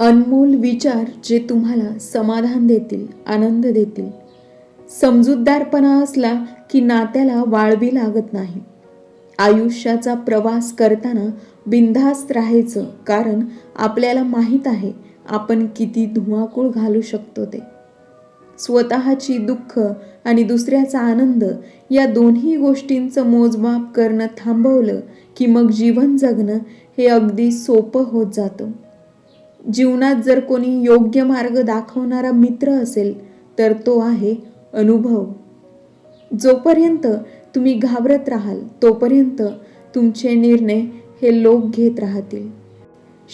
अनमोल विचार जे तुम्हाला समाधान देतील आनंद देतील. समजूतदारपणा असला की नात्याला वाळवी लागत नाही. आयुष्याचा प्रवास करताना बिनधास्त राहायचं कारण आपल्याला माहीत आहे आपण किती धुवाकूळ घालू शकतो ते. स्वतःची दुःख आणि दुसऱ्याचा आनंद या दोन्ही गोष्टींचं मोजमाप करणं थांबवलं की मग जीवन जगणं हे अगदी सोपं होत जातं. जीवनात जर कोणी योग्य मार्ग दाखवणारा मित्र असेल तर तो आहे अनुभव. जोपर्यंत तुम्ही घाबरत राहाल तोपर्यंत तुमचे निर्णय हे लोक घेत राहतील.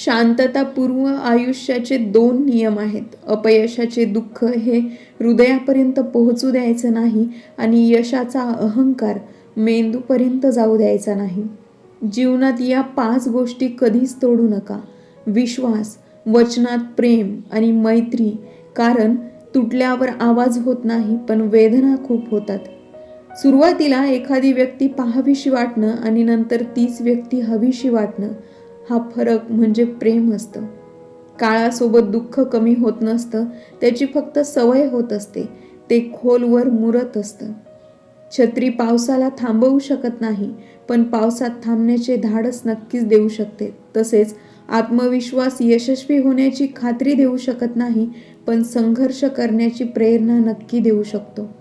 शांततापूर्व आयुष्याचे दोन नियम आहेत. अपयशाचे दुःख हे हृदयापर्यंत पोहोचू द्यायचं नाही आणि यशाचा अहंकार मेंदूपर्यंत जाऊ द्यायचा नाही. जीवनात या पाच गोष्टी कधीच तोडू नका. विश्वास वचनात प्रेम आणि मैत्री कारण तुटल्यावर आवाज होत नाही पण वेदना खूप होतात. सुरुवातीला एखादी व्यक्ती पाहावीशी वाटणं आणि नंतर तीच व्यक्ती हवीशी वाटणं हा फरक म्हणजे प्रेम असतं. काळासोबत दुःख कमी होत नसतं त्याची फक्त सवय होत असते ते खोलवर मुरत असतं. छत्री पावसाला थांबवू शकत नाही पण पावसात थांबण्याचे धाडस नक्कीच देऊ शकते तसेच आत्मविश्वास यशस्वी होण्याची खात्री देऊ शकत नाही पण संघर्ष करण्याची प्रेरणा नक्की देऊ शकतो.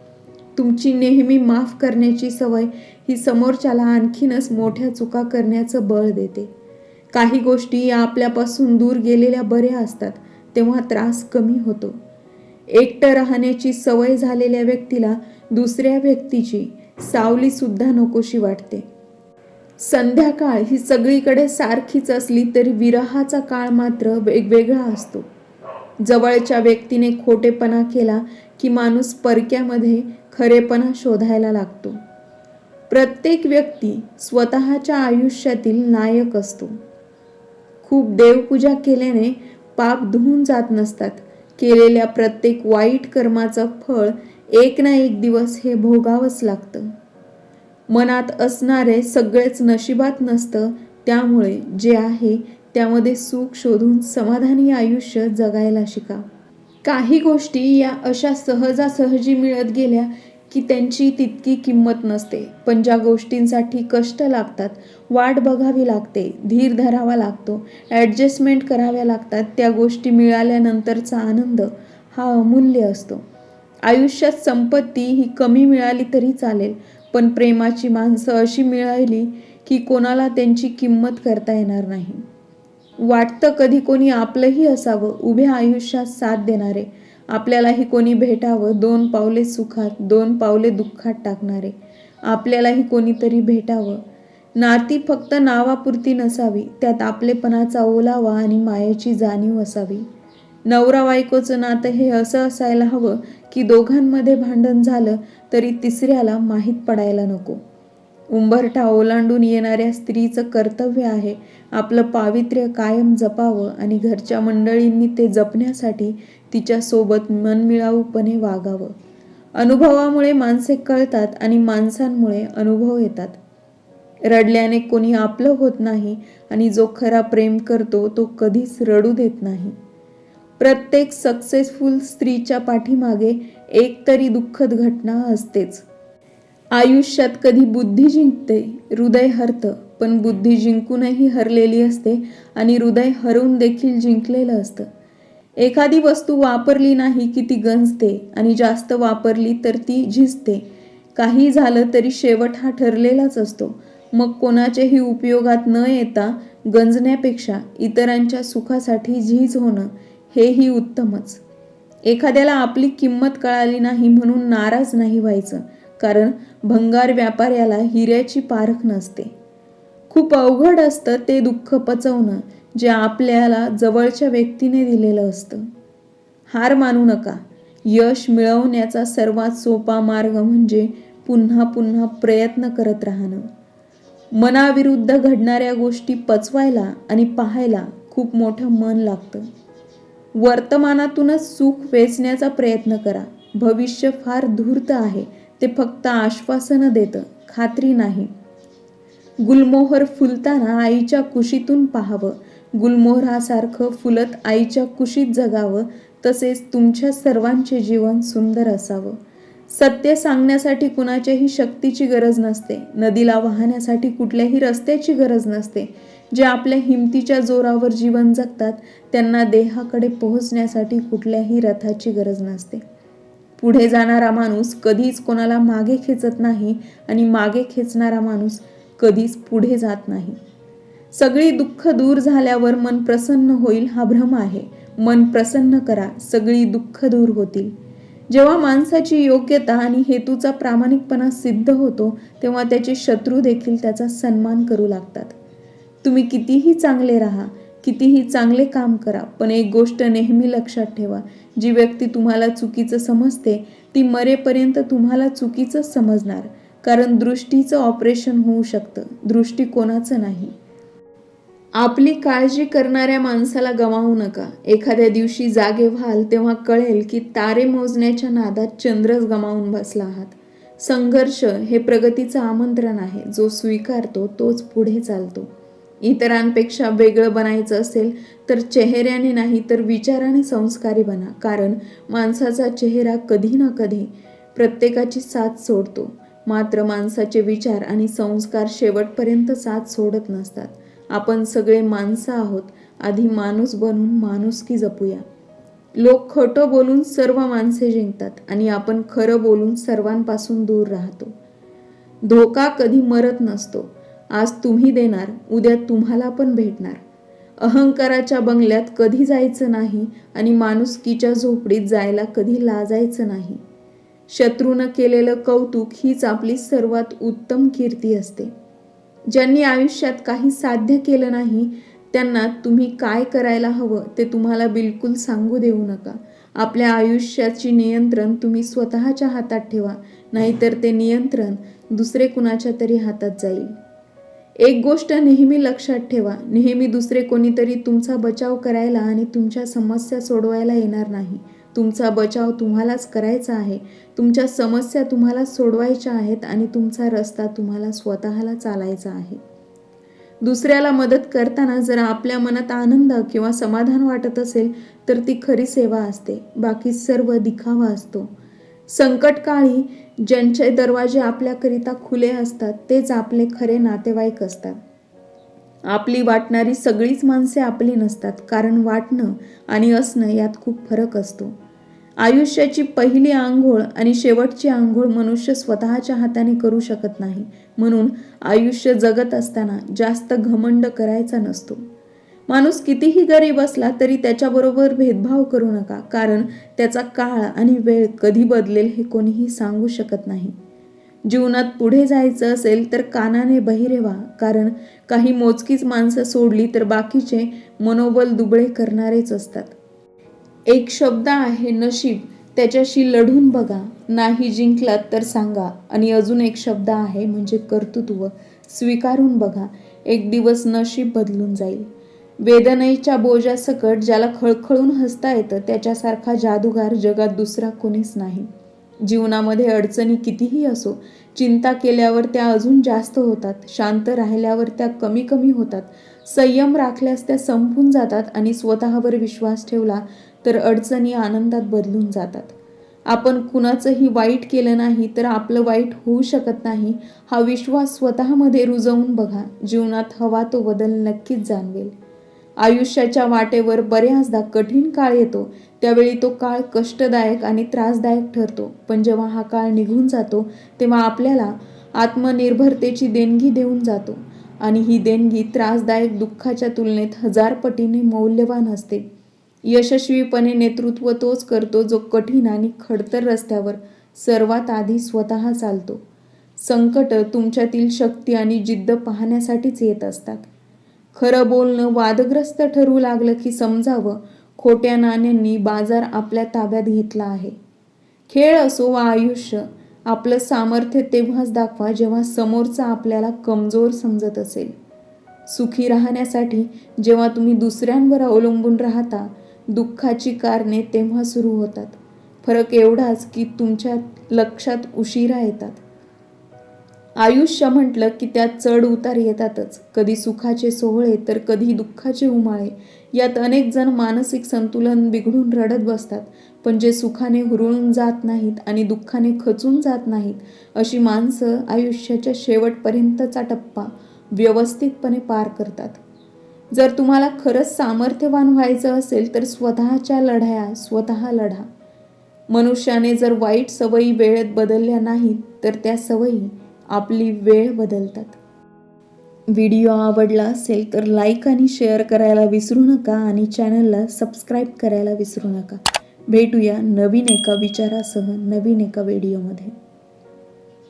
तुमची नेहमी माफ करण्याची सवय ही समोरच्याला आणखीनच मोठ्या चुका करण्याचं बळ देते. काही गोष्टी या आपल्यापासून दूर गेलेल्या बऱ्या असतात तेव्हा त्रास कमी होतो. एकटं राहण्याची सवय झालेल्या व्यक्तीला दुसऱ्या व्यक्तीची सावलीसुद्धा नकोशी वाटते. संध्याकाळ ही सगळीकडे सारखीच असली तरी विरहाचा काळ मात्र वेगवेगळा असतो. जवळच्या व्यक्तीने खोटेपणा केला की माणूस परक्यामध्ये खरेपणा शोधायला लागतो. प्रत्येक व्यक्ती स्वतःच्या आयुष्यातील नायक असतो. खूप देवपूजा केल्याने पाप धुवून जात नसतात. केलेल्या प्रत्येक वाईट कर्माचं फळ एक ना एक दिवस हे भोगावंच लागतं. मनात असणारे सगळेच नशिबात नसतं त्यामुळे जे आहे त्यामध्ये सुख शोधून समाधानी आयुष्य जगायला शिका. काही गोष्टी या अशा सहजासहजी मिळत गेल्या की त्यांची तितकी किंमत नसते पण ज्या गोष्टींसाठी कष्ट लागतात वाट बघावी लागते धीर धरावा लागतो ॲडजस्टमेंट कराव्या लागतात त्या गोष्टी मिळाल्यानंतरचा आनंद हा अमूल्य असतो. आयुष्यात संपत्ती ही कमी मिळाली तरी चालेल पण प्रेमाची माणसं अशी मिळाली की कोणाला त्यांची किंमत करता येणार नाही. वाटतं कधी कोणी आपलंही असावं उभ्या आयुष्यात साथ देणारे. आपल्यालाही कोणी भेटावं दोन पावले सुखात दोन पावले दुःखात टाकणारे. आपल्यालाही कोणीतरी भेटावं. नाती फक्त नावापुरती नसावी त्यात आपलेपणाचा ओलावा आणि मायेची जाणीव असावी. नवरा बायकोचं नातं हे असं असायला हवं की दोघांमध्ये भांडण झालं तरी तिसऱ्याला माहीत पडायला नको. उंबरठा ओलांडून येणाऱ्या स्त्रीचं कर्तव्य आहे आपलं पावित्र्य कायम जपावं आणि घरच्या मंडळींनी ते जपण्यासाठी तिच्यासोबत मनमिळाऊपणे वागावं. अनुभवामुळे माणसे कळतात आणि माणसांमुळे अनुभव येतात. रडल्याने कोणी आपलं होत नाही आणि जो खरा प्रेम करतो तो कधीच रडू देत नाही. प्रत्येक सक्सेसफुल स्त्रीच्या पाठीमागे एक तरी दुःखद घटना असतेच. आयुष्यात कधी बुद्धी जिंकते हृदय हरतं पण बुद्धी जिंकूनही हरलेली असते आणि हृदय हरवून देखील जिंकलेलं असतं. एखादी वस्तू वापरली नाही की ती गंजते आणि जास्त वापरली तर ती झिजते. काही झालं तरी शेवट हा ठरलेलाच असतो. मग कोणाच्याही उपयोगात न येता गंजण्यापेक्षा इतरांच्या सुखासाठी झीज होणं हेही उत्तमच. एखाद्याला आपली किंमत कळाली नाही म्हणून नाराज नाही व्हायचं कारण भंगार व्यापाऱ्याला हिऱ्याची पारख नसते. खूप अवघड असतं ते दुःख पचवणं जे आपल्याला जवळच्या व्यक्तीने दिलेलं असतं. हार मानू नका. यश मिळवण्याचा सर्वात सोपा मार्ग म्हणजे पुन्हा पुन्हा प्रयत्न करत राहणं. मनाविरुद्ध घडणाऱ्या गोष्टी पचवायला आणि पाहायला खूप मोठं मन लागतं. वर्तमानातूनच सुख वेचण्याचा प्रयत्न करा. भविष्य फार धूर्त आहे. ते फक्त आश्वासनं देतं. खात्री नाही. गुलमोहर फुलताना आईच्या कुशीतून पाहावं. गुलमोहरासारखं फुलत आईच्या कुशीत जगावं. तसेच तुमच्या सर्वांचे जीवन सुंदर असावं. सत्य सांगण्यासाठी कुणाच्याही शक्तीची गरज नसते. नदीला वाहण्यासाठी कुठल्याही रस्त्याची गरज नसते. जे आपल्या हिमतीच्या जोरावर जीवन जगतात त्यांना देहाकडे पोहोचण्यासाठी कुठल्याही रथाची गरज नसते. पुढे जाणारा माणूस कधीच कोणाला मागे खेचत नाही आणि मागे खेचणारा माणूस कधीच पुढे जात नाही. सगळी दुःख दूर झाल्यावर मन प्रसन्न होईल हा भ्रम आहे. मन प्रसन्न करा सगळी दुःख दूर होतील. जेव्हा माणसाची योग्यता आणि हेतूचा प्रामाणिकपणा सिद्ध होतो तेव्हा त्याचे शत्रू देखील त्याचा सन्मान करू लागतात. तुम्ही कितीही चांगले राहा कितीही चांगले काम करा पण एक गोष्ट नेहमी लक्षात ठेवा. जी व्यक्ती तुम्हाला चुकीचं समजते ती मरेपर्यंत तुम्हाला चुकीचं समजणार. कारण दृष्टीचं ऑपरेशन होऊ शकतं. दृष्टिकोनाचं नाही. आपली काळजी करणाऱ्या माणसाला गमावू नका. एखाद्या दिवशी जागे व्हाल तेव्हा कळेल की तारे मोजण्याच्या नादात चंद्रच गमावून बसला आहात. संघर्ष हे प्रगतीचं आमंत्रण आहे. जो स्वीकारतो तोच पुढे चालतो. इतरांपेक्षा वेगळं बनायचं असेल तर चेहऱ्याने नाही तर विचाराने संस्कारी बना. कारण माणसाचा चेहरा कधी ना कधी प्रत्येकाची साथ सोडतो. मात्र माणसाचे विचार आणि संस्कार शेवटपर्यंत साथ सोडत नसतात. आपण सगळे माणसं आहोत. आधी माणूस बनून माणुसकी जपूया. लोक खोटं बोलून सर्व माणसे जिंकतात आणि आपण खरं बोलून सर्वांपासून दूर राहतो. धोका कधी मरत नसतो. आज तुम्ही देणार उद्या तुम्हाला पण भेटणार. अहंकाराच्या बंगल्यात कधी जायचं नाही आणि माणुसकीच्या झोपडीत जायला कधी लाजायचं नाही. शत्रूनं केलेलं कौतुक हीच आपली सर्वात उत्तम कीर्ती असते. ज्यांनी आयुष्यात काही साध्य केलं नाही त्यांना तुम्ही काय करायला हवं ते तुम्हाला बिलकुल सांगू देऊ नका. आपल्या आयुष्याची नियंत्रण तुम्ही स्वतःच्या हातात ठेवा नाहीतर ते नियंत्रण दुसरे कुणाच्या तरी हातात जाईल. एक गोष्ट नेहमी लक्षात ठेवा. नेहमी दुसरे कोणीतरी तुमचा बचाव करायला आणि तुमच्या समस्या सोडवायला येणार नाही. तुमचा बचाव तुम्हालाच करायचा आहे. तुमच्या समस्या तुम्हाला सोडवायच्या आहेत आणि तुमचा रस्ता तुम्हाला स्वतःला चालायचा आहे. दुसऱ्याला मदत करताना जर आपल्या मनात आनंद किंवा समाधान वाटत असेल तर ती खरी सेवा असते. बाकी सर्व दिखावा असतो. संकटकाळी ज्यांचे दरवाजे आपल्याकरिता खुले असतात तेच आपले खरे नातेवाईक असतात. आपली वाटणारी सगळीच माणसे आपली नसतात कारण वाटणं आणि असणं यात खूप फरक असतो. आयुष्याची पहिली आंघोळ आणि शेवटची आंघोळ मनुष्य स्वतःच्या हाताने करू शकत नाही म्हणून आयुष्य जगत असताना जास्त घमंड करायचा नसतो. माणूस कितीही गरीब असला तरी त्याच्याबरोबर भेदभाव करू नका कारण त्याचा काळ आणि वेळ कधी बदलेल हे कोणीही सांगू शकत नाही. जीवनात पुढे जायचं असेल तर कानाने बहिरे व्हा कारण काही मोजकीच माणसं सोडली तर बाकीचे मनोबल दुबळे करणारेच असतात. एक शब्द आहे नशीब त्याच्याशी लढून बघा नाही जिंकलात तर सांगा. आणि अजून एक शब्द आहे म्हणजे कर्तृत्व स्वीकारून बघा एक दिवस नशीब बदलून जाईल. वेदनेच्या बोजासकट ज्याला खळखळून हसता येतं त्याच्यासारखा जादूगार जगात दुसरा कोणीच नाही. जीवनामध्ये अडचणी कितीही असो चिंता केल्यावर त्या अजून जास्त होतात शांत राहिल्यावर त्या कमी कमी होतात. संयम राखल्यास त्या संपून जातात आणि स्वतःवर विश्वास ठेवला तर अडचणी आनंदात बदलून जातात. आपण कुणाचंही वाईट केलं नाही तर आपलं वाईट होऊ शकत नाही हा विश्वास स्वतःमध्ये रुजवून बघा. जीवनात हवा तो बदल नक्कीच जाणवेल. आयुष्याच्या वाटेवर बऱ्याचदा कठीण काळ येतो. त्यावेळी तो काळ कष्टदायक आणि त्रासदायक ठरतो. पण जेव्हा हा काळ निघून जातो तेव्हा आपल्याला आत्मनिर्भरतेची देणगी देऊन जातो. आणि ही देणगी त्रासदायक दुःखाच्या तुलनेत हजार पटीने मौल्यवान असते. यशस्वीपणे नेतृत्व तोच करतो जो कठीण आणि खडतर रस्त्यावर सर्वात आधी स्वतः चालतो. संकट तुमच्यातील शक्ती आणि जिद्द पाहण्यासाठीच येत असतात. खरं बोलणं वादग्रस्त ठरू लागलं की समजावं. खोट्या नाण्यांनी बाजार आपल्या ताब्यात घेतला आहे. खेळ असो वा आयुष्य आपलं सामर्थ्य तेव्हाच दाखवा जेव्हा समोरचा आपल्याला कमजोर समजत असेल. सुखी राहण्यासाठी जेव्हा तुम्ही दुसऱ्यांवर अवलंबून राहता दुःखाची कारणे तेव्हा सुरू होतात. फरक एवढाच की तुमच्या लक्षात उशिरा येतात. आयुष्य म्हटलं की त्यात चढ उतार येतातच. कधी सुखाचे सोहळे तर कधी दुःखाचे उमाळे. यात अनेक जण मानसिक संतुलन बिघडून रडत बसतात. पण जे सुखाने हुरळून जात नाहीत आणि दुःखाने खचून जात नाहीत अशी माणसं आयुष्याच्या शेवटपर्यंतचा टप्पा व्यवस्थितपणे पार करतात. जर तुम्हाला खरंच सामर्थ्यवान व्हायचं असेल तर स्वतःच्या लढाया स्वतः लढा. मनुष्याने जर वाईट सवयी वेळेत बदलल्या नाहीत तर त्या सवयी आपली वेळ बदलतात. व्हिडिओ आवडला असेल तर लाईक आणि शेअर करायला विसरू नका आणि चॅनलला सबस्क्राईब करायला विसरू नका. भेटूया नवीन एका विचारासह नवीन एका व्हिडिओमध्ये